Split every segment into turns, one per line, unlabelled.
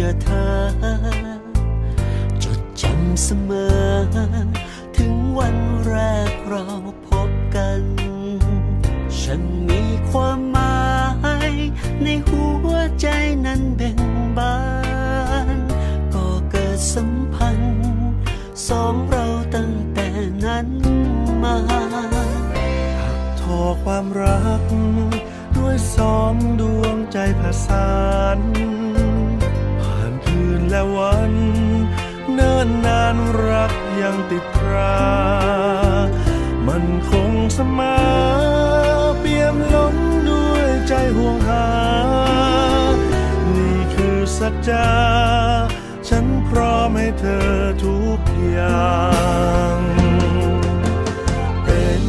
จอเธอ จดจำเสมอ ถึงวันแรกเราพบกัน ฉันมีความหมายในหัวใจนั้นเบ่งบาน ก็เกิดสัมพันธ์ สองเราตั้งแต่นั้นมาหัก
ทอความรัก ด้วยสองดวงใจผสาน วันเนิ่นนานรักยังติดตรา มันคงสมอเปี่ยมล้นด้วยใจห่วงหา นี่คือสัจจา ฉันพร้อมให้เธอทุกอย่าง เป็น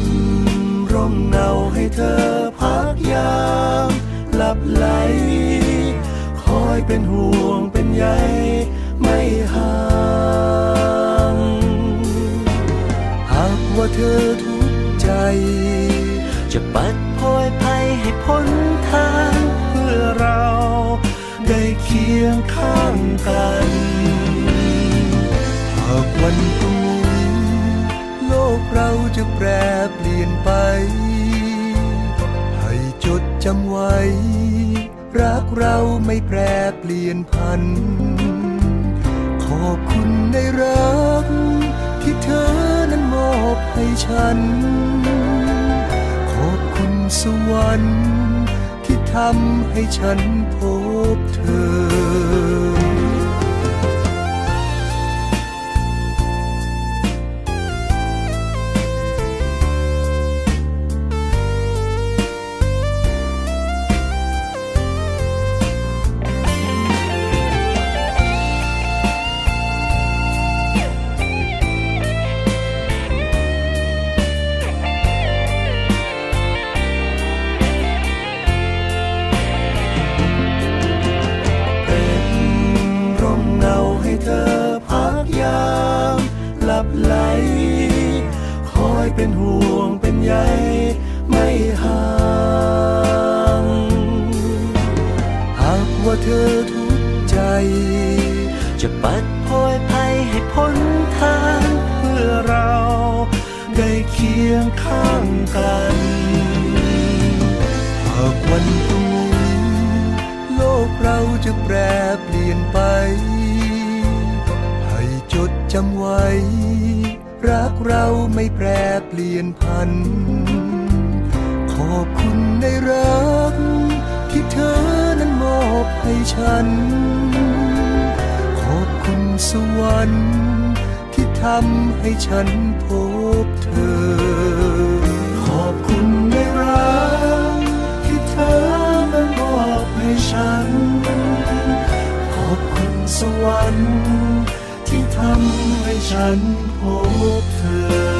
ร่มเงาให้เธอพักยามหลับไหล คอยเป็นห่วงเป็น ใยไม่ห่างหากว่าเธอทุกใจ
จะปัดโพยภัยให้พ้นทาง
เพื่อเรา ได้เคียงข้างกัน หากวันพรุ่งนี้โลกเราจะแปรเปลี่ยนไป ให้จดจำไว้ รักเราไม่แปรเปลี่ยนพัน ขอบคุณในรัก ที่เธอนั้นมอบให้ฉัน ขอบคุณสวรรค์ที่ทำให้ฉันพบเธอ อยเป็นห่วงเป็นใยไม่ห่างหากว่าเธอทุกข์ใจ
จะปัดโพยภัยให้พ้นทาง
เพื่อเราได้เคียงข้างกันหากวันพรุ่งนี้โลกเราจะแปรเปลี่ยนไป เราไม่แปรเปลี่ยนพัน ขอบคุณในรัก ที่เธอนั้นมอบให้ฉัน ขอบคุณสวรรค์ที่ทำให้ฉันพบเธอ 山坡的